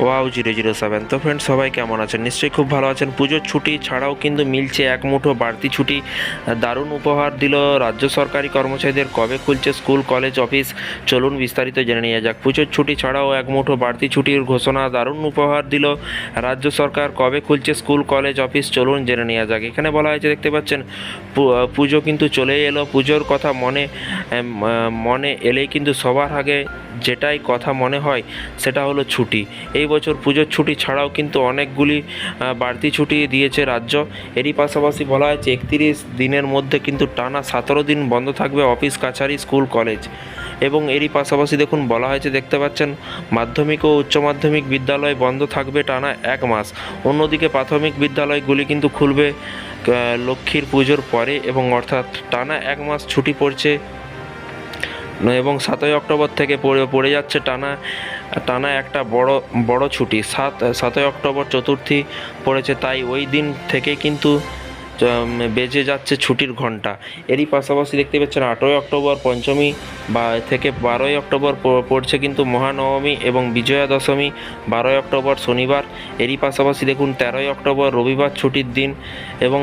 Wow, zero zero seven তো friend সবাই কেমন আছেন? নিশ্চয়ই খুব ভালো আছেন। পুজোর ছুটি ছাড়াও কিন্তু মিলছে এক মুঠো বাড়তি ছুটি। দারুণ উপহার দিল রাজ্য সরকারি কর্মচারীদের। কবে খুলছে স্কুল, কলেজ, অফিস? চলুন বিস্তারিত জেনে নেওয়া যাক। পুজোর ছুটি ছাড়াও এক মুঠো বাড়তি ছুটির ঘোষণা, দারুণ উপহার দিল রাজ্য সরকার। কবে খুলছে স্কুল, কলেজ, অফিস? চলুন জেনে নেওয়া যাক। এখানে বলা হয়েছে, দেখতে পাচ্ছেন পুজো কিন্তু চলেই এলো। পুজোর কথা মনে মনে এলেই কিন্তু সবার আগে যেটাই কথা মনে হয় সেটা হলো ছুটি। এই বছর পুজোর ছুটি ছাড়াও কিন্তু অনেকগুলি বাড়তি ছুটি দিয়েছে রাজ্য। এরই পাশাপাশি বলা হয়েছে, একত্রিশ দিনের মধ্যে কিন্তু টানা সতেরো দিন বন্ধ থাকবে অফিস, কাছারি, স্কুল, কলেজ। এবং এরই পাশাপাশি দেখুন, বলা হয়েছে, দেখতে পাচ্ছেন, মাধ্যমিক ও উচ্চ মাধ্যমিক বিদ্যালয় বন্ধ থাকবে টানা এক মাস। অন্যদিকে প্রাথমিক বিদ্যালয়গুলি কিন্তু খুলবে লক্ষ্মীর পুজোর পরে এবং অর্থাৎ টানা এক মাস ছুটি পড়ছে এবং সাতই অক্টোবর থেকে পড়ে পড়ে যাচ্ছে টানা টানা একটা বড় বড় ছুটি। সাত, সাতই অক্টোবর চতুর্থী পড়েছে, তাই ওই দিন থেকে কিন্তু বেজে যাচ্ছে ছুটির ঘণ্টা। এরই পাশাপাশি দেখতে পাচ্ছেন আটই অক্টোবর পঞ্চমী বা থেকে বারোই অক্টোবর পড়ছে কিন্তু মহানবমী এবং বিজয়া দশমী বারোই অক্টোবর শনিবার। এরই পাশাপাশি দেখুন তেরোই অক্টোবর রবিবার ছুটির দিন এবং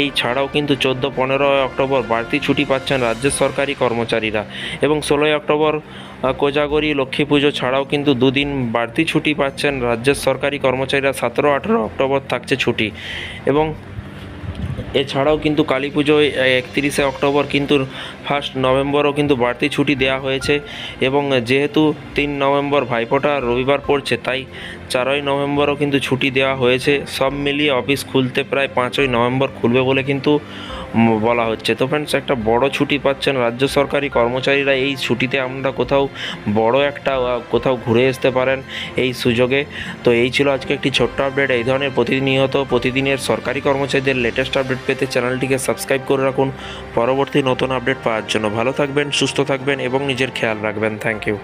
এই ছাড়াও কিন্তু চোদ্দ পনেরোই অক্টোবর বাড়তি ছুটি পাচ্ছেন রাজ্যের সরকারি কর্মচারীরা এবং ষোলোই অক্টোবর কোজাগরি লক্ষ্মী পুজো ছাড়াও কিন্তু দুদিন বাড়তি ছুটি পাচ্ছেন রাজ্যের সরকারি কর্মচারীরা। সতেরো আঠেরো অক্টোবর থাকছে ছুটি এবং এছাড়াও কিন্তু কালী পুজোয় একত্রিশে অক্টোবর কিন্তু ফার্স্ট নভেম্বরও কিন্তু বাড়তি ছুটি দেওয়া হয়েছে এবং যেহেতু তিন নভেম্বর ভাইফোঁটা রবিবার পড়ছে, তাই চারই নভেম্বরও কিন্তু ছুটি দেওয়া হয়েছে। সব মিলিয়ে অফিস খুলতে প্রায় পাঁচই নভেম্বর খুলবে বলে কিন্তু বলা হচ্ছে। তো ফ্রেন্ডস একটা বড় ছুটি পাচ্ছেন রাজ্য সরকারি কর্মচারীরা। এই ছুটিতে আমরা কোথাও বড় একটা কোথাও ঘুরে আসতে পারেন এই সুযোগে। তো এই ছিল আজকে একটি ছোট্ট আপডেট এই ধরনের প্রতিনিয়ত, প্রতিদিনের সরকারি কর্মচারীদের লেটেস্ট আপডেট পেতে চ্যানেলটিকে সাবস্ক্রাইব করে রাখুন। পরবর্তী নতুন আপডেট পাওয়ার জন্য ভালো থাকবেন, সুস্থ থাকবেন এবং নিজের খেয়াল রাখবেন। Thank you